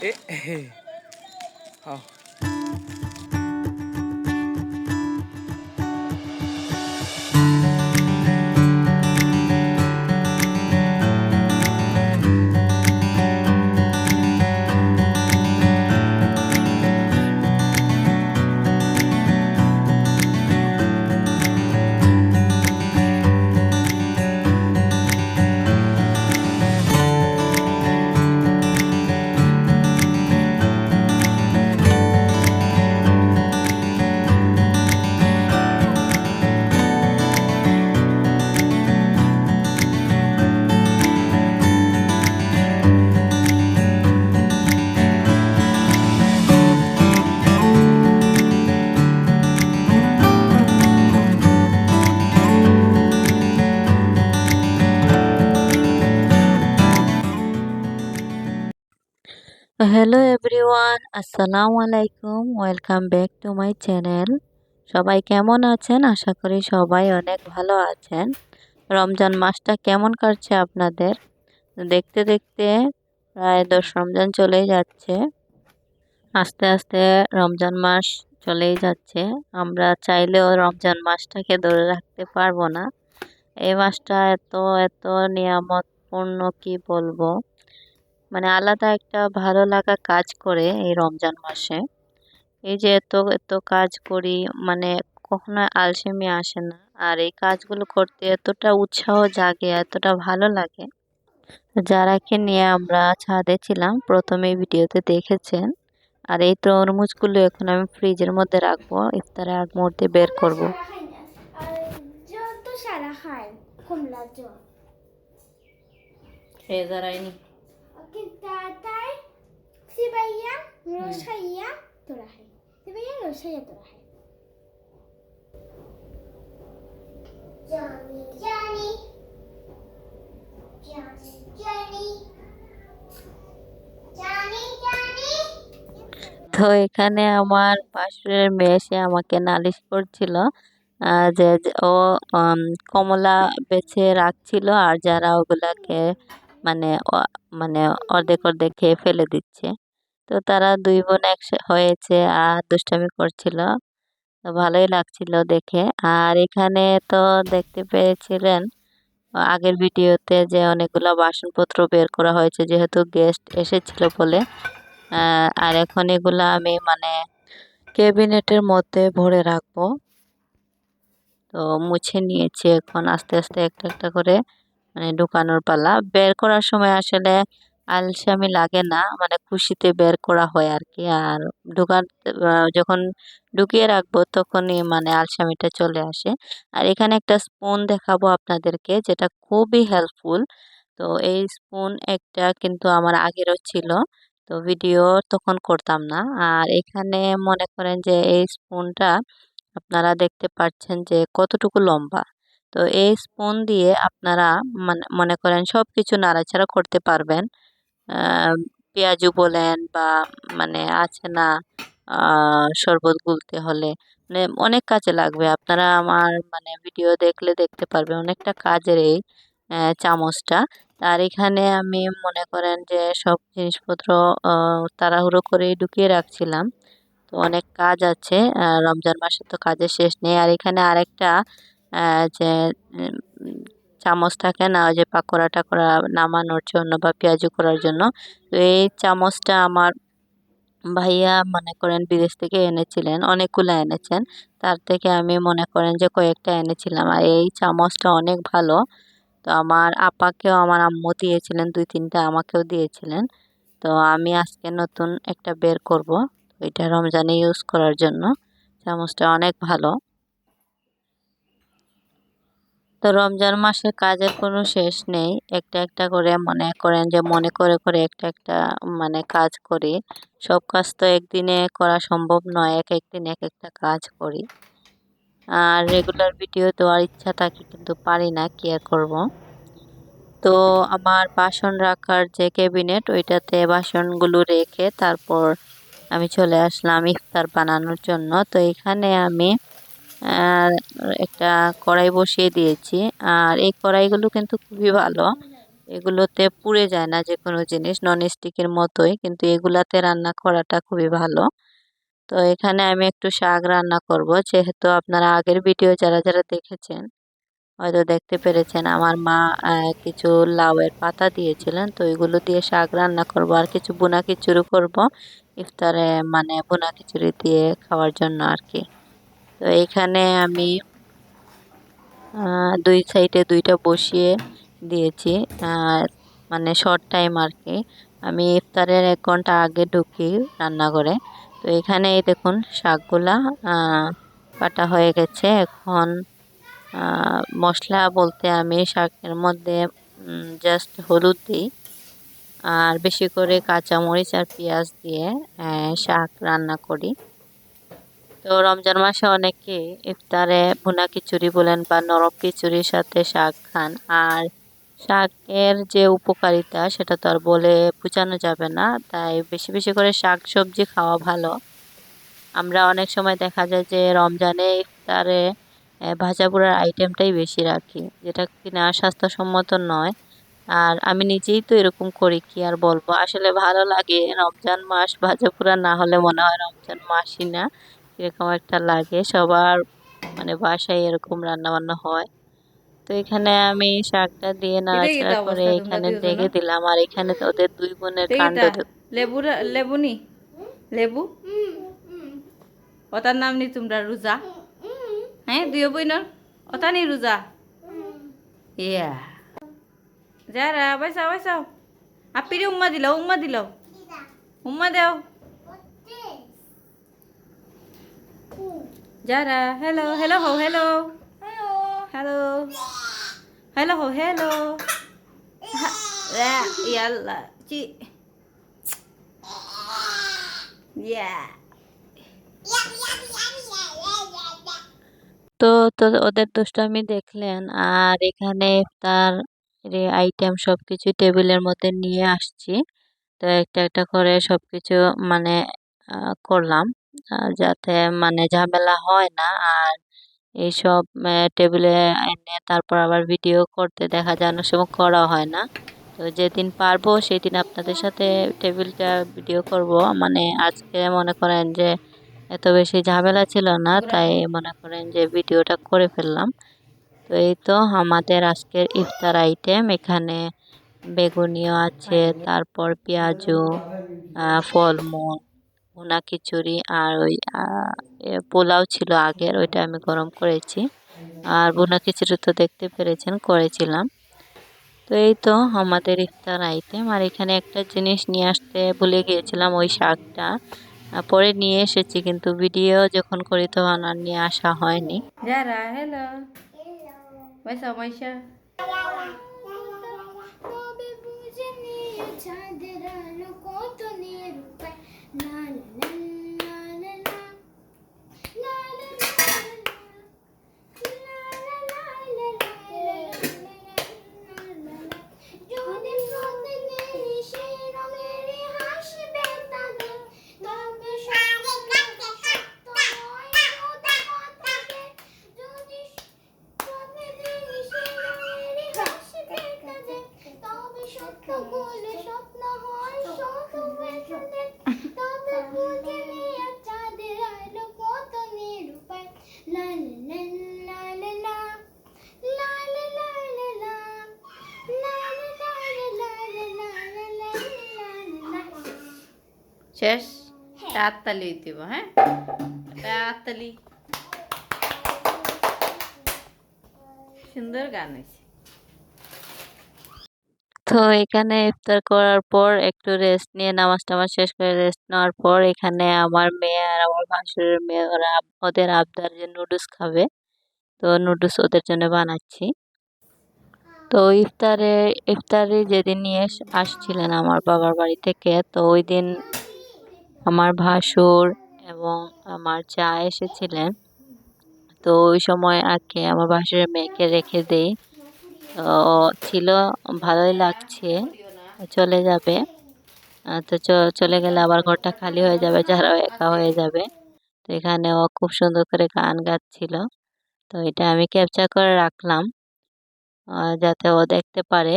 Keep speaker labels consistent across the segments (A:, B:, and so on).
A: ええあ
B: hello everyone আসসালামু আলাইকুম welcome back to my channel সবাই কেমন আছেন? আশা করি সবাই অনেক ভালো আছেন। রমজান মাসটা কেমন কাটছে আপনাদের? দেখতে দেখতে প্রায় দশ রমজান চলেই যাচ্ছে। আস্তে আস্তে রমজান মাস চলেই যাচ্ছে। আমরা চাইলেও রমজান মাসটাকে ধরে রাখতে পারব না। এই মাসটা এত এত নিয়ামতপূর্ণ কি বলব? মানে আলাদা একটা ভালো লাগা কাজ করে এই রমজান মাসে। এই যে এত এত কাজ করি মানে কখনো আলসেমি আসে না। আর এই কাজগুলো করতে এতটা উৎসাহ জাগে এতটা ভালো লাগে। যারাকে নিয়ে আমরা ছাদে ছিলাম প্রথমে ভিডিওতে দেখেছেন। আর এই তরমুজগুলো এখন আমি ফ্রিজের মধ্যে রাখব ইফতারে আগ মুহূর্তে বের করব।
C: সারা খায় কমলা জল।
B: খেয়ে দাঁড়ায়নি
C: কিন্তু তাই খাই সিবাইয়া রসাইয়া তোরা খাই জানি জানি জানি। জানি জানি। জানি
B: তো এখানে আমার পাশের মেয়ে এসে আমাকে নালিশ করছিল আহ, যে যে ও উম, কমলা বেছে রাখছিল আর যারা ওগুলাকে মানে মানে অর্ধেক অর্ধেক খেয়ে ফেলে দিচ্ছে। তো তারা দুই বোন এক হয়েছে আর দুষ্টামি করছিল। তো ভালোই লাগছিল দেখে। আর এখানে তো দেখতে পেয়েছিলেন আগের ভিডিওতে যে অনেকগুলো বাসনপত্র বের করা হয়েছে, যেহেতু গেস্ট এসেছিল বলে। আর এখন এগুলো আমি মানে ক্যাবিনেটের মধ্যে ভরে রাখব। তো মুছে নিয়েছি এখন আস্তে আস্তে একটা একটা করে মানে ঢুকানোর পালা। বের করার সময় আসলে আলসেমি লাগে না মানে খুশিতে বের করা হয় আর কি আর ঢুকান যখন ঢুকিয়ে রাখব তখনই মানে আলসামিটা চলে আসে। আর এখানে একটা স্পুন দেখাবো আপনাদেরকে, যেটা খুবই হেল্পফুল তো এই স্পুন একটা কিন্তু আমার আগেরও ছিল, তো ভিডিও তখন করতাম না। আর এখানে মনে করেন যে এই স্পুনটা আপনারা দেখতে পাচ্ছেন যে কতটুকু লম্বা। তো এই স্পুন দিয়ে আপনারা মানে মনে করেন সব কিছু নাড়াচাড়া করতে পারবেন। পেঁয়াজু বলেন বা মানে আছে না শরবত গুলতে হলে। মানে অনেক কাজে লাগবে। আপনারা আমার মানে ভিডিও দেখলে দেখতে পারবেন অনেকটা কাজের এই চামচটা। আর এখানে আমি মনে করেন যে সব জিনিসপত্র তাড়াহুড়ো করে ঢুকিয়ে রাখছিলাম। তো অনেক কাজ আছে রমজান মাসে তো কাজের শেষ নেই। আর এখানে আরেকটা যে চামচ থাকে না, ওই যে পাকোড়া টাকোড়া নামানোর জন্য বা পেঁয়াজু করার জন্য। তো এই চামচটা আমার ভাইয়া মনে করেন বিদেশ থেকে এনেছিলেন, অনেকগুলো এনেছেন। তার থেকে আমি মনে করেন যে কয়েকটা এনেছিলাম। আর এই চামচটা অনেক ভালো। তো আমার আপাকেও আমার আম্মু দিয়েছিলেন, দুই তিনটা আমাকেও দিয়েছিলেন। তো আমি আজকে নতুন একটা বের করব এটা রমজানে ইউজ করার জন্য। চামচটা অনেক ভালো। তো রমজান মাসে কাজের কোনো শেষ নেই। একটা একটা করে মনে করেন যে মনে করে করে একটা একটা মানে কাজ করি। সব কাজ তো একদিনে করা সম্ভব নয়, এক একদিন এক একটা কাজ করি। আর রেগুলার ভিডিও দেওয়ার ইচ্ছা থাকে কিন্তু পারি না, কি করব? তো আমার বাসন রাখার যে ক্যাবিনেট ওইটাতে বাসনগুলো রেখে তারপর আমি চলে আসলাম ইফতার বানানোর জন্য। তো এখানে আমি একটা কড়াই বসিয়ে দিয়েছি। আর এই কড়াইগুলো কিন্তু খুবই ভালো। এগুলোতে পুড়ে যায় না যে কোনো জিনিস নন স্টিকের মতোই, কিন্তু এগুলাতে রান্না করাটা খুবই ভালো। তো এখানে আমি একটু শাক রান্না করব। যেহেতু আপনারা আগের ভিডিও যারা যারা দেখেছেন, হয়তো দেখতে পেরেছেন, আমার মা কিছু লাউয়ের পাতা দিয়েছিলেন, তো এগুলো দিয়ে শাক রান্না করব। আর কিছু বোনা খিচুড়ি করব, ইফতারে মানে বোনা খিচুড়ি দিয়ে খাওয়ার জন্য আর কি। তো এখানে আমি দুই সাইডে দুইটা বসিয়ে দিয়েছি মানে শর্ট টাইম আর কি। আমি ইফতারের এক ঘণ্টা আগে ঢুকি রান্নাঘরে। তো এখানে দেখুন, শাকগুলা কাটা হয়ে গেছে। এখন মশলা বলতে আমি শাকের মধ্যে জাস্ট হলুদ দিই। আর বেশি করে কাঁচামরিচ আর পেঁয়াজ দিয়ে শাক রান্না করি। তো রমজান মাসে অনেকে ইফতারে ভুনা খিচুড়ি বলেন বা নরম খিচুড়ির সাথে শাক খান। আর শাকের যে উপকারিতা সেটা তো আর বলে বোঝানো যাবে না তাই বেশি বেশি করে শাক সবজি খাওয়া ভালো। আমরা অনেক সময় দেখা যায় যে রমজানে ইফতারে আহ, ভাজা পোড়ার আইটেমটাই বেশি রাখি যেটা কিনা স্বাস্থ্যসম্মত নয়। আর আমি নিজেই তো এরকম করি কি আর বলব? আসলে ভালো লাগে রমজান মাস ভাজা পোড়া না হলে মনে হয় রমজান মাসই না। এরকম একটা লাগে সবার মানে বাসায় এরকম রান্না বান্না হয়। তো এখানে আমি শাকটা দিয়ে নাড়াচাড়া করে এখানে? রেখে দিলাম। আর এখানে ওদের দুই বোনের কাণ্ড
D: লেবু লেবু নি? লেবু? ওটার নাম নি তোমরা রোজা? হ্যাঁ দুই বইনর ওটা নি রোজা? ইয়া। যারা বাইসাও বাইসাও আপিরে উম্মা দিলাও উম্মা দিলাও উম্মা দেও। যারা হ্যালো হ্যালো হো হ্যালো
C: হ্যালো
D: হ্যালো হ্যালো হো হ্যালো ইয়াল্লা চি ইয়া
B: তো তো ওদের দুষ্টামি দেখলেন আর এখানে তার আইটেম সব কিছু টেবিলের মধ্যে নিয়ে আসছি। তো একটা একটা করে সব কিছু মানে আহ, করলাম। যাতে মানে ঝামেলা হয় না। আর এইসব টেবিলে এনে তারপর আবার ভিডিও করতে দেখা যায়, অনেক সময় করা হয় না। তো যেদিন পারব, সেদিন আপনাদের সাথে টেবিলটা ভিডিও করব। মানে আজকে মনে করেন যে এত বেশি ঝামেলা ছিল না, তাই মনে করেন যে ভিডিওটা করে ফেললাম। তো এই তো আমাদের আজকের ইফতার আইটেম এখানে বেগুনিও আছে, তারপর পেঁয়াজু ফলমূল ভুনা খিচুড়ি আর ওই পোলাও ছিল আগের ওইটা আমি গরম করেছি আর ভুনা খিচুড়ি তো দেখতে পেরেছেন করেছিলাম তো এই তো আমাদের ইফতার আইটেম আর এখানে একটা জিনিস নিয়ে আসতে ভুলে গিয়েছিলাম ওই শাকটা পরে নিয়ে এসেছি কিন্তু ভিডিও যখন করি তখন আর নিয়ে আসা হয়নি
D: যারা হ্যালো বাইসাও শেষ? হাততালি দিব হ্যাঁ? হাততালি সুন্দর গান হয়েছে।
B: তো এখানে ইফতার করার পর একটু রেস্ট নিয়ে নামাজ টামাজ শেষ করে রেস্ট নেওয়ার পর এখানে আমার মেয়ে আর আমার ভাসুরের মেয়ে, ওরা ওদের আবদার যে নুডলস খাবে, তো নুডলস ওদের জন্য বানাচ্ছি। তো ইফতারে ইফতারে যেদিন নিয়ে আসছিলেন আমার বাবার বাড়ি থেকে, তো ওই দিন আমার ভাসুর এবং আমার চা এসেছিলেন। তো ওই সময় কি আমার ভাসুরের মেয়েকে রেখে দেই। তো ছিল, ভালোই লাগছে, চলে যাবে। তো চলে গেলে আবার ঘরটা খালি হয়ে যাবে যারা একা হয়ে যাবে। তো এখানে ও খুব সুন্দর করে গান গাচ্ছিল। তো এটা আমি ক্যাপচার করে রাখলাম যাতে ও দেখতে পারে।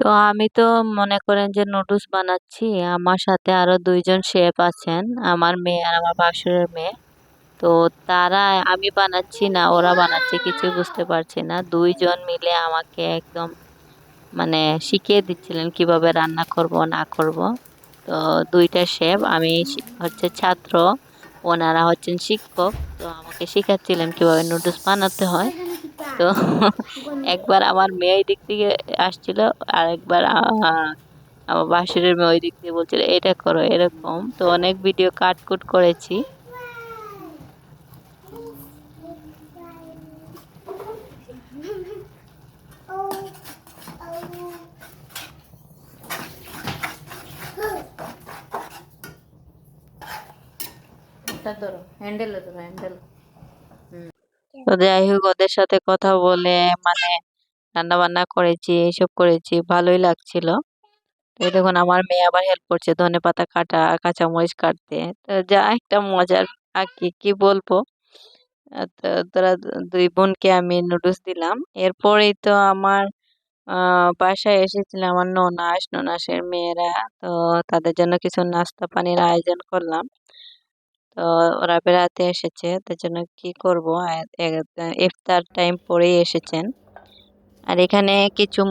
B: তো আমি তো মনে করেন যে নুডলস বানাচ্ছি। আমার সাথে আরও দুইজন শেফ আছেন, আমার মেয়ে আর আমার বাসুরের মেয়ে। তো তারা আমি বানাচ্ছি না, ওরা বানাচ্ছে, কিছু বুঝতে পারছি না। দুইজন মিলে আমাকে একদম মানে শিখিয়ে দিচ্ছিলেন কীভাবে রান্না করব, না করব। তো দুইটা শেফ আমি হচ্ছে ছাত্র, ওনারা হচ্ছেন শিক্ষক। তো আমাকে শেখাচ্ছিলেন কীভাবে নুডলস বানাতে হয়। তো একবার আমার মেয়ে দিক থেকে আসছিল, আর একবার আমার বাসুরের মেয়ে ওই দিক থেকে বলছিল, এটা করো, এরকম। তো অনেক ভিডিও কাট কুট করেছি।
D: ধরো হ্যান্ডেলে ধরো হ্যান্ডেল
B: যাই হোক ওদের সাথে কথা বলে মানে রান্না বান্না করেছি, এইসব করেছি, ভালোই লাগছিল। তো দেখুন, আমার মেয়ে আবার হেল্প করছে, ধনে পাতা কাটা, কাঁচামরিচ কাটতে। তো যা একটা মজার, আর কি কি বলব? তো তোরা দুই বোনকে আমি নুডলস দিলাম। এরপরেই তো আমার বাসায় এসেছিল আমার ননাস, ননাসের মেয়েরা। তো তাদের জন্য কিছু নাস্তা পানির আয়োজন করলাম। তো ওরা বেড়াতে এসেছে। তার জন্য কি করব? ইফতার টাইম পরেই এসেছেন। আর এখানে কিছু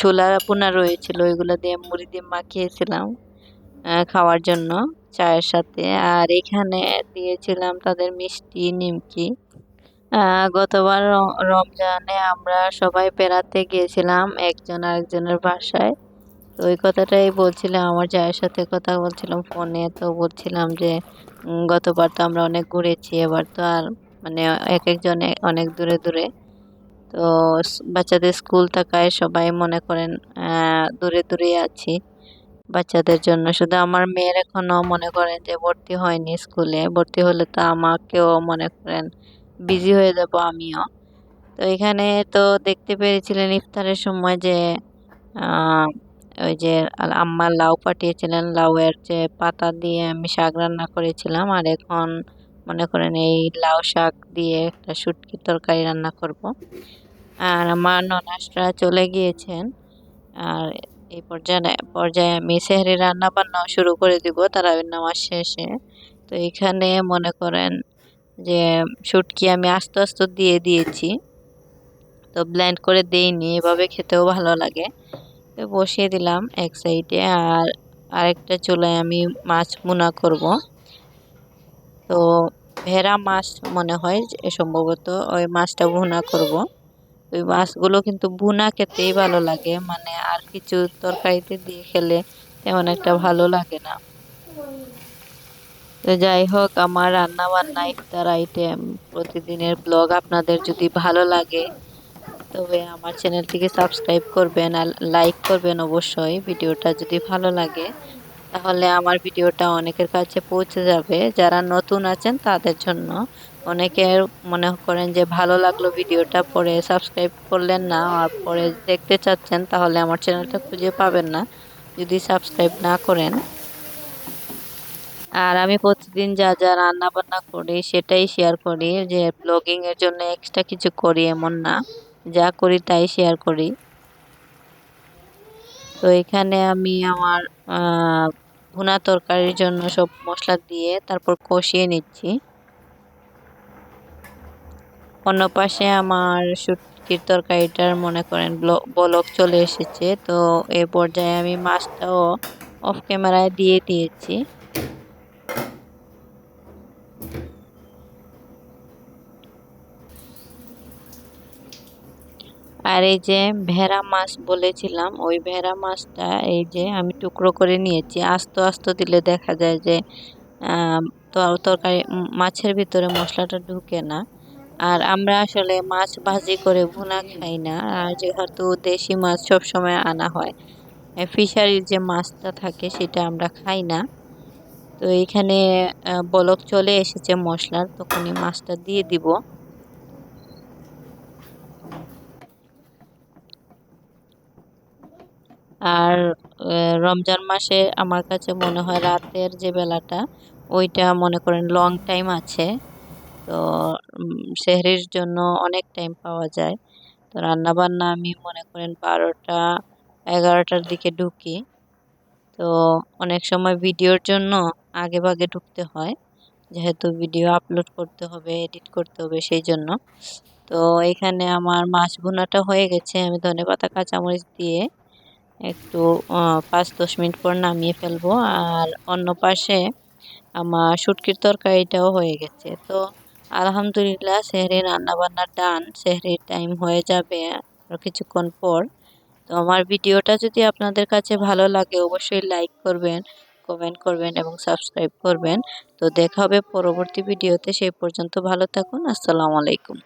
B: ছোলা পোনা রয়েছিল। ওইগুলো দিয়ে মুড়ি দিয়ে মাখিয়েছিলাম খাওয়ার জন্য চায়ের সাথে। আর এখানে দিয়েছিলাম তাদের মিষ্টি, নিমকি। গতবার রমজানে আমরা সবাই বেড়াতে গিয়েছিলাম, একজন আরেকজনের বাসায়। তো ওই কথাটাই বলছিলাম, আমার জায়ের সাথে কথা বলছিলাম ফোনে, তো বলছিলাম যে গতবার তো আমরা অনেক ঘুরেছি, এবার তো আর মানে এক একজনে অনেক দূরে দূরে। তো বাচ্চাদের স্কুল থাকায় সবাই মনে করেন দূরে দূরে আছি। বাচ্চাদের জন্য শুধু আমার মেয়ের এখনও মনে করেন যে ভর্তি হয়নি স্কুলে, ভর্তি হলে তো আমাকেও মনে করেন বিজি হয়ে যাব আমিও। তো এখানে তো দেখতে পেরেছিলেন ইফতারের সময় যে ওই যে আম্মা লাউ পাঠিয়েছিলেন, লাউয়ের যে পাতা দিয়ে আমি শাক রান্না করেছিলাম, আর এখন মনে করেন এই লাউ শাক দিয়ে একটা শুটকির তরকারি রান্না করব। আর আমার ননাসরা চলে গিয়েছেন, আর এই পর্যায়ে পর্যায়ে আমি সেহরি রান্না বান্নাও শুরু করে দিব তারাবির নামাজ শেষে। তো এখানে মনে করেন যে শুটকি আমি আস্তে আস্তে দিয়ে দিয়েছি, তো ব্লেন্ড করে দেইনি, এভাবে খেতেও ভালো লাগে। বসিয়ে দিলাম এক সাইডে আর আরেকটা চুলায় আমি মাছ মুনা করব। তো ভেড়া মাছ মনে হয় সম্ভবত ওই মাছটা ভুনা করব। ওই মাছগুলো কিন্তু ভুনা খেতেই ভালো লাগে মানে আর কিছু তরকারিতে দিয়ে খেলে তেমন একটা ভালো লাগে না। তো যাই হোক, আমার রান্না বান্না ইফতার আইটেম প্রতিদিনের ব্লগ আপনাদের যদি ভালো লাগে তবে আমার চ্যানেলটিকে সাবস্ক্রাইব করবেন আর লাইক করবেন অবশ্যই। ভিডিওটা যদি ভালো লাগে, তাহলে আমার ভিডিওটা অনেকের কাছে পৌঁছে যাবে। যারা নতুন আছেন, তাদের জন্য অনেকের মনে করেন যে ভালো লাগল ভিডিওটা, পরে সাবস্ক্রাইব করলেন না আর পরে দেখতে চাচ্ছেন, তাহলে আমার চ্যানেলটা খুঁজে পাবেন না, যদি সাবস্ক্রাইব না করেন। আর আমি প্রতিদিন যা যা রান্না বান্না করি, সেটাই শেয়ার করি, যে ব্লগিংয়ের জন্য এক্সট্রা কিছু করি, এমন না। যা করি তাই শেয়ার করি। তো এখানে আমি আমার ভুনা তরকারির জন্য সব মশলা দিয়ে তারপর কষিয়ে নিচ্ছি। অন্য পাশে আমার শুটকির তরকারিটার মনে করেন ব্ল- বলক চলে এসেছে। তো এ পর্যায়ে আমি মাছটাও অফ ক্যামেরায় দিয়ে দিয়েছি। আর এই যে ভেড়া মাছ বলেছিলাম, ওই ভেড়া মাছটা এই যে আমি টুকরো করে নিয়েছি। আস্ত আস্ত দিলে দেখা যায় যে তরকারি মাছের ভিতরে মশলাটা ঢুকে না। আর আমরা আসলে মাছ ভাজি করে ভুনা খাই না। আর যেহেতু দেশি মাছ সব সময় আনা হয় ফিশারির যে মাছটা থাকে সেটা আমরা খাই না। তো এখানে বলক চলে এসেছে মশলার, তখনই মাছটা দিয়ে দিব। আর রমজান মাসে আমার কাছে মনে হয় রাতের যে বেলাটা ওইটা মনে করেন লং টাইম আছে। তো উম, সেহরির জন্য অনেক টাইম পাওয়া যায়। তো রান্নাবান্না আমি মনে করেন বারোটা এগারোটার দিকে ঢুকি। তো অনেক সময় ভিডিওর জন্য আগে ভাগে ঢুকতে হয়। যেহেতু ভিডিও আপলোড করতে হবে এডিট করতে হবে সেই জন্য। তো এখানে আমার মাছ ভুনাটা হয়ে গেছে। আমি ধনে পাতা কাঁচামরিচ দিয়ে একটু পাঁচ দশ মিনিট পর নামিয়ে ফেলব। আর অন্য পাশে আমার শুটকির তরকারিটাও হয়ে গেছে। তো আলহামদুলিল্লাহ সেহরি রান্না বান্নার ডান সেহরির টাইম হয়ে যাবে আর কিছুক্ষণ পর। তো আমার ভিডিওটা যদি আপনাদের কাছে ভালো লাগে, অবশ্যই লাইক করবেন, কমেন্ট করবেন এবং সাবস্ক্রাইব করবেন। তো দেখা হবে পরবর্তী ভিডিওতে, সেই পর্যন্ত ভালো থাকুন। আসসালামু আলাইকুম।